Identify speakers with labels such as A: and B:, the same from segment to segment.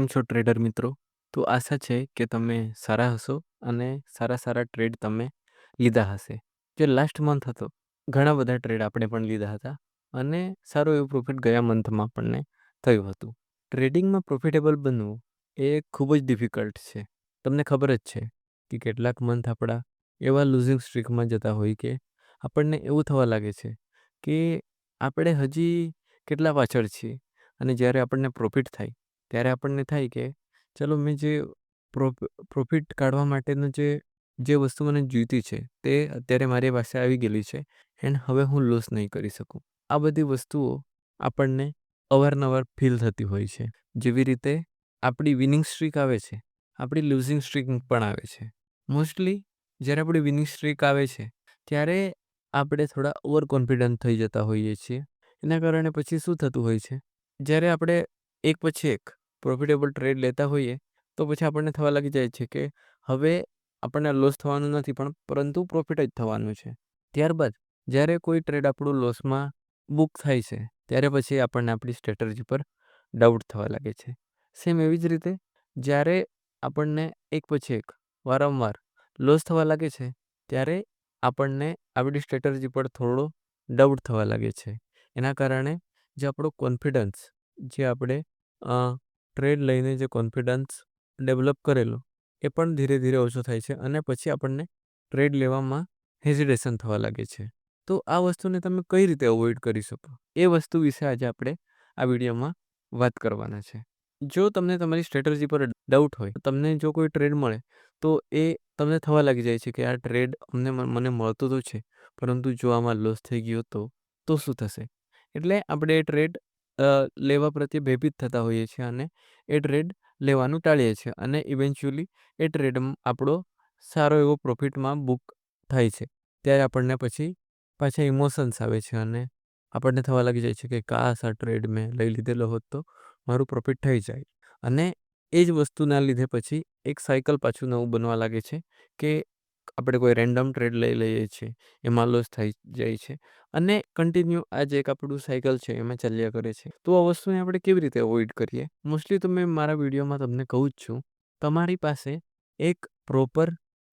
A: કેમ છો ટ્રેડર મિત્રો, તો આશા છે કે તમે સારા હશો અને સારા સારા ટ્રેડ તમે લીધા હશે. જે લાસ્ટ મંથ હતો, ઘણા બધા ટ્રેડ આપણે પણ લીધા હતા અને સારો એવો પ્રોફિટ ગયા મંથમાં આપણને થયું હતું. ટ્રેડિંગમાં પ્રોફિટેબલ બનવું એ ખૂબ જ ડિફિકલ્ટ છે. તમને ખબર જ છે કે કેટલાક મંથ આપણા એવા લૂઝિંગ સ્ટ્રીકમાં જતા હોય કે આપણને એવું થવા લાગે છે કે આપણે હજી કેટલા પાછળ છીએ અને જ્યારે આપણને પ્રોફિટ થાય ત્યારે આપણને થાય કે, ચલો મેં જે પ્રોફિટ કાઢવા માટેનું જે જે વસ્તુ મને જોઈતી છે, તે અત્યારે મારી પાસે આવી ગયેલી છે, એન્ડ હવે હું લોસ નહીં કરી શકું. આ બધી વસ્તુઓ આપણને અવારનવાર ફીલ થતી હોય છે. જેવી રીતે આપણી વિનિંગ સ્ટ્રીક આવે છે, આપણી લૂઝિંગ સ્ટ્રીક પણ આવે છે. મોસ્ટલી જ્યારે આપણી વિનિંગ સ્ટ્રીક આવે છે, ત્યારે આપણે થોડા ઓવર કોન્ફિડન્ટ થઈ જતા હોઈએ છીએ. એના કારણે પછી શું થતું હોય છે? જ્યારે આપણે એક પછી એક પ્રોફિટેબલ ટ્રેડ લેતા હોઈએ, તો પછી આપણને થવા લાગી જાય છે કે હવે આપણને લોસ થવાનું નથી, પણ પરંતુ પ્રોફિટ જ થવાનું છે. ત્યારબાદ, જ્યારે કોઈ ટ્રેડ આપણું લોસમાં બુક થાય છે, ત્યારે પછી આપણને આપણી સ્ટ્રેટર્જી પર ડાઉટ થવા લાગે છે. સેમ એવી જ રીતે, જ્યારે આપણને એક પછી એક, વારંવાર લોસ થવા લાગે છે, ત્યારે આપણને આપણી સ્ટ્રેટર્જી પર થોડો ડાઉટ થવા લાગે છે. એના કારણે જે આપણો કોન્ફિડન્સ જે આપણે ટ્રેડ લઈને જે કોન્ફિડન્સ ડેવલપ કરેલો, એ પણ ધીરે ધીરે ઓછો થાય છે અને પછી આપણને ટ્રેડ લેવામાં હેઝિટેશન થવા લાગે છે. તો આ વસ્તુને તમે કઈ રીતે અવોઇડ કરી શકો? એ વસ્તુ વિશે આજે આપણે આ વિડીયોમાં વાત કરવાના છે. જો તમને તમારી સ્ટ્રેટર્જી પર ડાઉટ હોય તમને જો કોઈ ટ્રેડ મળે, તો એ તમને થવા લાગી જાય છે કે આ ટ્રેડ અમને મને મળતો તો છે, પરંતુ જો આમાં લોસ થઈ ગયો તો તો શું થશે? એટલે આપણે એ લેવા પ્રત્યે ભયભીત થતા હોઈએ છીએ અને એ ટ્રેડ લેવાનું ટાળીએ છીએ અને ઇવેન્ચ્યુઅલી એ ટ્રેડ આપણો સારો એવો પ્રોફિટમાં બુક થાય છે. ત્યારે આપણને પછી પાછા ઇમોશન્સ આવે છે અને આપણને થવા લાગી જાય છે કે કાશ આ ટ્રેડ મેં લઈ લીધેલો હોત તો મારું પ્રોફિટ થઈ જાય. અને એ જ વસ્તુના લીધે પછી એક સાયકલ પાછું નવું બનવા લાગે છે કે આપણે કોઈ રેન્ડમ ટ્રેડ લઈ લઈએ છીએ, એમાં લોસ થઈ જાય છે. અને કન્ટિન્યુ આ જે એક આપણું સાયકલ છે, એમાં ચાલ્યા કરે છે. તો આ વસ્તુને આપણે કેવી રીતે અવોઇડ કરીએ? મોસ્ટલી તો મેં મારા વિડીયોમાં તમને કહું જ છું, તમારી પાસે એક પ્રોપર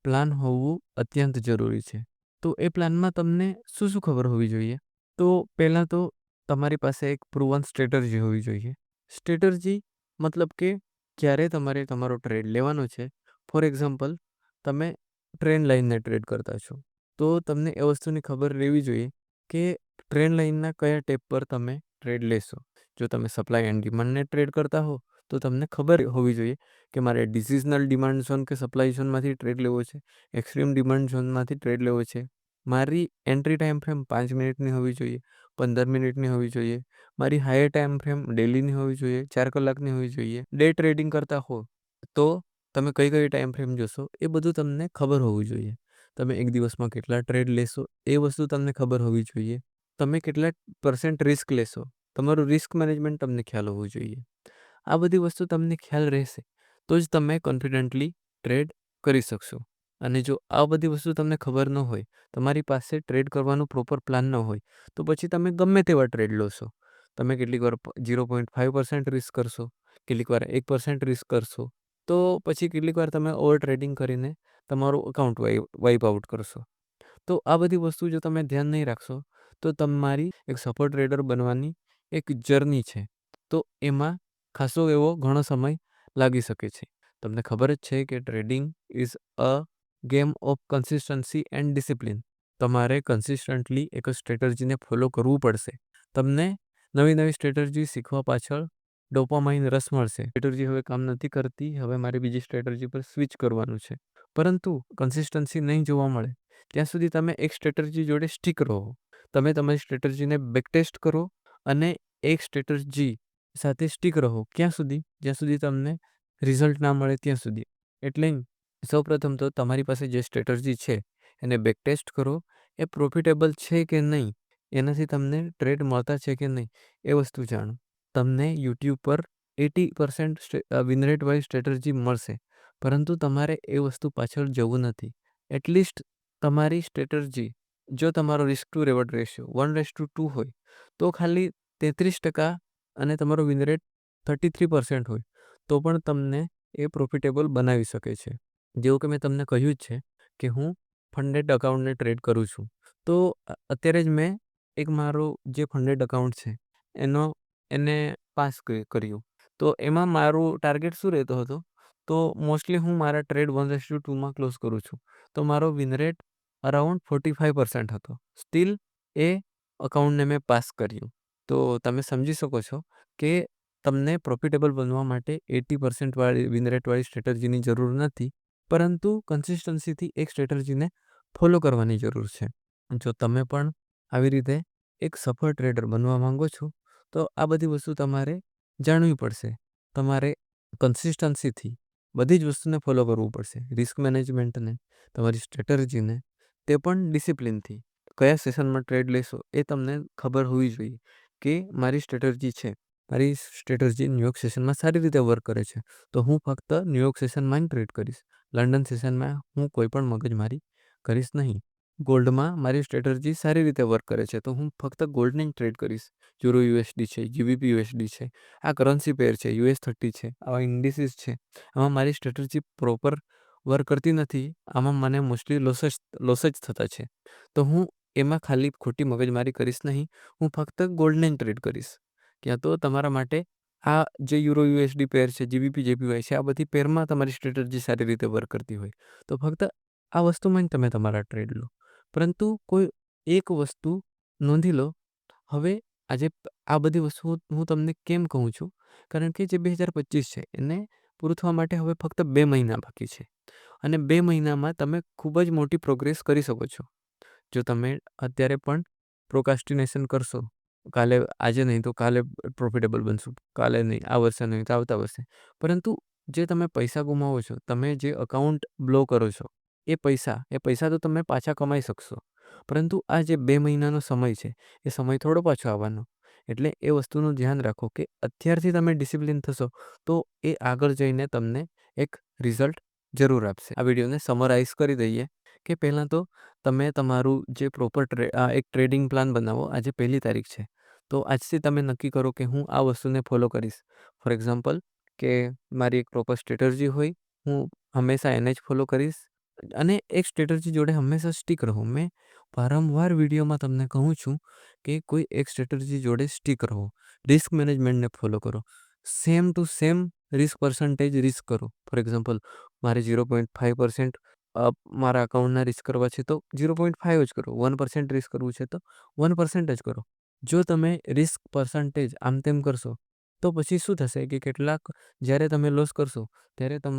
A: પ્લાન હોવું અત્યંત જરૂરી છે. તો એ પ્લાનમાં તમને શું શું ખબર હોવી જોઈએ? તો પહેલાં તો તમારી પાસે એક પ્રુવન સ્ટ્રેટર્જી હોવી જોઈએ. સ્ટ્રેટર્જી મતલબ કે ક્યારે તમારે તમારો ટ્રેડ લેવાનો છે? ફોર એક્ઝામ્પલ તમે ટ્રેન લાઇનને ટ્રેડ કરતા છો. તો તમને એ વસ્તુની ખબર રહેવી જોઈએ કે ટ્રેન લાઇનના કયા ટેપ પર તમે ટ્રેડ લેશો. જો તમે સપ્લાય એન્ડ ડિમાન્ડને ટ્રેડ કરતા હો, તો તમને ખબર હોવી જોઈએ કે મારે ડિસિઝનલ ડિમાન્ડ ઝોન કે સપ્લાય ઝોનમાંથી ટ્રેડ લેવો છે, એક્સ્ટ્રીમ ડિમાન્ડ ઝોનમાંથી ટ્રેડ લેવો છે. મારી એન્ટ્રી ટાઈમ ફ્રેમ પાંચ મિનિટની હોવી જોઈએ, પંદર મિનિટની હોવી જોઈએ, મારી હાયર ટાઈમ ફ્રેમ ડેલીની હોવી જોઈએ, ચાર કલાકની હોવી જોઈએ. ડે ટ્રેડિંગ કરતા હો, તો તમે કઈ કઈ ટાઈમ ફ્રેમ જોશો, એ બધું તમને ખબર હોવું જોઈએ. તમે એક દિવસમાં કેટલા ટ્રેડ લેશો, એ વસ્તુ તમને ખબર હોવી જોઈએ. તમે કેટલા પર્સન્ટ રિસ્ક લેશો, તમારું રિસ્ક મેનેજમેન્ટ તમને ખ્યાલ હોવું જોઈએ. આ બધી વસ્તુ તમને ખ્યાલ રહેશે, તો જ તમે કોન્ફિડન્ટલી ટ્રેડ કરી શકશો. અને જો આ બધી વસ્તુ તમને ખબર ન હોય, તમારી પાસે ટ્રેડ કરવાનું પ્રોપર પ્લાન ન હોય, તો પછી તમે ગમે તેવા ટ્રેડ લોશો. તમે કેટલીક વાર zero point five percent risk કરશો, કેટલીક વાર એક પર્સન્ટ રિસ્ક કરશો તો પછી કેટલીક વાર તમે ઓવર ટ્રેડિંગ કરીને તમારું અકાઉન્ટ વાઇપ આઉટ કરશો. તો આ બધી વસ્તુ જો તમે ધ્યાન નહીં રાખશો, તો તમારી એક સફળ ટ્રેડર બનવાની એક જર્ની છે. તો એમાં ખાસો એવો ઘણો સમય લાગી શકે છે. તમને ખબર જ છે કે trading is a game of consistency and discipline. તમારે કન્સિસ્ટન્ટલી એક સ્ટ્રેટર્જીને ફોલો કરવું પડશે. તમને નવી નવી સ્ટ્રેટર્જી શીખવા પાછળ ડોપામાઇન રસ મળશે. સ્ટ્રેટર્જી હવે કામ નથી કરતી, હવે મારે બીજી સ્ટ્રેટર્જી પર સ્વિચ કરવાનું છે. પરંતુ કન્સિસ્ટન્સી નહીં જોવા મળે, ત્યાં સુધી તમે એક સ્ટ્રેટર્જી જોડે સ્ટીક રહો. તમે તમારી સ્ટ્રેટર્જીને બેકટેસ્ટ કરો અને એક સ્ટ્રેટર્જી સાથે સ્ટીક રહો ક્યાં સુધી? જ્યાં સુધી તમને રિઝલ્ટ ના મળે ત્યાં સુધી. એટલે સૌપ્રથમ તો તમારી પાસે જે સ્ટ્રેટર્જી છે, એને બેકટેસ્ટ કરો. એ પ્રોફિટેબલ છે કે નહીં? એનાથી તમને ટ્રેડ મળતા છે કે નહીં? એ વસ્તુ જાણો. તમને યુટ્યુબ પર eighty percent win rate wise strategy મળશે પરંતુ તમારે એ વસ્તુ પાછળ જવું નથી એટલીસ્ટ તમારી સ્ટ્રેટર્જી જો તમારો risk to reward ratio one race to two હોય, તો ખાલી તેત્રીસ ટકા અને તમારો વિનરેટ થર્ટી થ્રી પર્સન્ટ હોય, તો પણ તમને એ પ્રોફિટેબલ બનાવી શકે છે. જેવું કે મેં તમને કહ્યું જ છે કે હું ફંડેડ અકાઉન્ટને ટ્રેડ કરું છું. તો અત્યારે જ મેં એક મારો જે ફંડેડ અકાઉન્ટ છે, એનો એને પાસ કર્યું. તો એમાં મારું ટાર્ગેટ શું રહેતો હતો? તો મોસ્ટલી હું મારા ટ્રેડ 1:2 માં ક્લોઝ કરું છું. તો મારો વિન રેટ અરાઉન્ડ 45% હતો. સ્ટીલ એ અકાઉન્ટને મેં પાસ કર્યું. તો તમે સમજી શકો છો કે તમને પ્રોફિટેબલ બનવા માટે 80% વાળી વિન રેટવાળી સ્ટ્રેટર્જીની જરૂર નથી. પરંતુ કન્સિસ્ટન્સીથી એક સ્ટ્રેટર્જીને ફોલો કરવાની જરૂર છે. જો તમે પણ આવી રીતે એક સફળ ટ્રેડર બનવા માંગો છો, તો આ બધી વસ્તુ તમારે જાણવી પડશે. તમારે કન્સિસ્ટન્સીથી બધી જ વસ્તુને ફોલો કરવું પડશે. રિસ્ક મેનેજમેન્ટને, તમારી સ્ટ્રેટર્જીને તે પણ ડિસિપ્લિનથી. કયા સેશનમાં ટ્રેડ લેશો એ તમને ખબર હોવી જોઈએ કે મારી સ્ટ્રેટર્જી છે. મારી સ્ટ્રેટર્જી ન્યૂયોર્ક સેશનમાં સારી રીતે વર્ક કરે છે. તો હું ફક્ત ન્યૂયોર્ક સેશનમાં જ ટ્રેડ કરીશ. લંડન સેશનમાં હું કોઈ પણ મગજમારી કરીશ નહીં. ગોલ્ડમાં મારી સ્ટ્રેટર્જી સારી રીતે વર્ક કરે છે તો હું ફક્ત ગોલ્ડને જ ટ્રેડ કરીશ. યુરો યુએસડી છે, જીબીપી યુએસડી છે, આ કરન્સી પેર છે, યુએસ થર્ટી છે, આવા ઇન્ડિસીસ છે. આમાં મારી સ્ટ્રેટર્જી પ્રોપર વર્ક કરતી નથી. આમાં મને મોસ્ટલી લોસ જ લોસ જ થતા છે. તો હું એમાં ખાલી ખોટી મગજમારી કરીશ નહીં. હું ફક્ત ગોલ્ડને જ ટ્રેડ કરીશ. ક્યાં તો તમારા માટે આ જે યુરો યુએસડી પેર છે, જીબીપી જેપીવાય છે, આ બધી પેરમાં તમારી સ્ટ્રેટર્જી સારી રીતે વર્ક કરતી હોય. તો ફક્ત આ વસ્તુમાં જ તમે તમારા ટ્રેડ લો. પરંતુ કોઈ એક વસ્તુ નોંધી લો. હવે આજે આ બધી વસ્તુઓ હું તમને કેમ કહું છું? કારણ કે જે 2025 છે એને પૂરું થવા માટે હવે ફક્ત બે મહિના બાકી છે. અને બે મહિનામાં તમે ખૂબ જ મોટી પ્રોગ્રેસ કરી શકો છો. જો તમે અત્યારે પણ પ્રોકાસ્ટિનેશન કરશો, કાલે આજે નહીં તો કાલે પ્રોફિટેબલ બનશું, કાલે નહીં, આ વર્ષે નહીં તો આવતા વર્ષે. પરંતુ જે તમે પૈસા ગુમાવો છો, તમે જે અકાઉન્ટ બ્લો કરો છો, એ પૈસા એ પૈસા તો તમે પાછા કમાઈ શકશો. પરંતુ આ જે બે મહિનાનો સમય છે, એ સમય થોડો પાછો આવવાનો. એટલે એ વસ્તુનું ધ્યાન રાખો કે અત્યારથી તમે ડિસિપ્લિન થશો તો એ આગળ જઈને તમને એક રિઝલ્ટ જરૂર આપશે. આ વિડીયોને સમરાઈઝ કરી દઈએ કે પહેલાં તો તમે તમારું જે પ્રોપર ટ્રે આ એક ટ્રેડિંગ પ્લાન બનાવો. આજે પહેલી તારીખ છે. તો આજથી તમે નક્કી કરો કે હું આ વસ્તુને ફોલો કરીશ. ફોર એક્ઝામ્પલ કે મારી એક પ્રોપર સ્ટ્રેટર્જી હોય. હું હંમેશા એને જ ફોલો કરીશ. અને એક સ્ટ્રેટર્જી જોડે હંમેશા સ્ટીક રહો. મેં વારંવાર વિડીયોમાં તમને કહું છું કે કોઈ એક સ્ટ્રેટર્જી જોડે સ્ટીક રહો. રિસ્ક મેનેજમેન્ટને ફોલો કરો. Same to same risk percentage risk કરો. ફોર એક્ઝામ્પલ, મારે ઝીરો પોઈન્ટ ફાઇવ પર્સન્ટ મારા અકાઉન્ટના રિસ્ક કરવા છે તો 0.5 જ કરો. વન પર્સન્ટ રિસ્ક કરવું છે તો વન પર્સન્ટ જ કરો. જો તમે રિસ્ક પર્સન્ટેજ આમ તેમ કરશો તો પછી શું થશે કે કેટલાક જ્યારે તમે લોસ કરશો ત્યારે તમ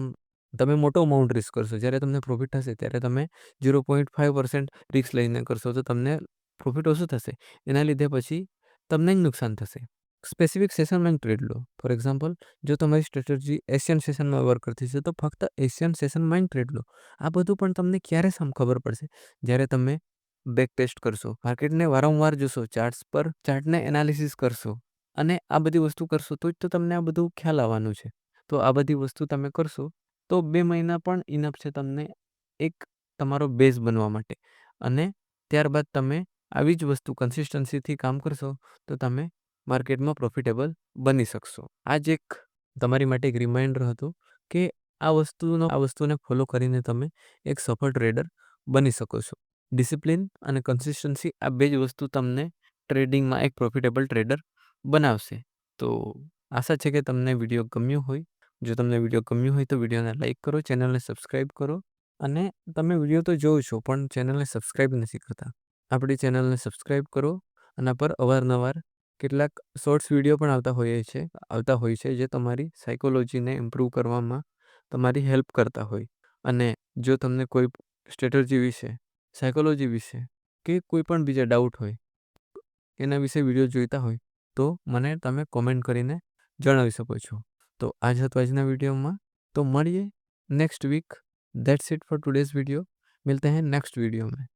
A: તમે મોટો અમાઉન્ટ રિસ્ક કરશો. જ્યારે તમને પ્રોફિટ થશે, ત્યારે તમે 0.5% રિસ્ક લઈને કરશો, તો તમને પ્રોફિટ ઓછું થશે. એના લીધે પછી તમને જ નુકસાન થશે. સ્પેસિફિક સેશનમાં ટ્રેડ લો. ફોર એક્ઝામ્પલ જો તમારી સ્ટ્રેટર્જી એશિયન સેશનમાં વર્ક કરતી છે તો ફક્ત એશિયન સેશનમાં ટ્રેડ લો. આ બધું પણ તમને ક્યારે સમ ખબર પડશે? જ્યારે તમે બેક ટેસ્ટ કરશો. માર્કેટને વારંવાર જોશો. ચાર્ટ્સ પર ચાર્ટને એનાલિસિસ કરશો. અને આ બધી વસ્તુ કરશો, તો જ તો તમને આ બધું ખ્યાલ આવવાનું છે. તો આ બધી વસ્તુ તમે કરશો તો બે મહિના પણ ઇનફ છે તમને એક તમારો બેઝ બનવા માટે. અને ત્યારબાદ તમે આવી જ વસ્તુ કન્સિસ્ટન્સીથી કામ કરશો, તો તમે માર્કેટમાં પ્રોફિટેબલ બની શકશો. આ જ એક તમારી માટે એક રિમાઇન્ડર હતું કે આ વસ્તુનો, આ વસ્તુને ફોલો કરીને તમે એક સફળ ટ્રેડર બની શકો છો. ડિસિપ્લિન અને કન્સિસ્ટન્સી આ બે જ વસ્તુ તમને ટ્રેડિંગમાં એક પ્રોફિટેબલ ટ્રેડર બનાવશે. તો આશા છે કે તમને વીડિયો ગમ્યો હોય. જો તમને વીડિયો ગમ્યો હોય તો વિડીયોને લાઈક કરો, ચેનલને સબસ્ક્રાઈબ કરો. અને તમે વીડિયો તો જોવો છો પણ ચેનલને સબસ્ક્રાઈબ નથી કરતા. આપણી ચેનલને સબસ્ક્રાઈબ કરો. આના પર અવારનવાર કેટલાક શોર્ટ્સ વીડિયો પણ આવતા હોઈએ છે આવતા હોય છે જે તમારી સાયકોલોજીને ઇમ્પ્રૂવ કરવામાં તમારી હેલ્પ કરતા હોય. અને જો તમને કોઈ સ્ટ્રેટર્જી વિશે, સાયકોલોજી વિશે કે કોઈ પણ બીજા ડાઉટ હોય, એના વિશે વીડિયો જોઈતા હોય તો મને તમે કોમેન્ટ કરીને જણાવી શકો છો. તો આ જ હતું આજના વિડીયોમાં. તો મળીએ next week that's it for today's video મિલતે हैं નેક્સ્ટ वीडियो में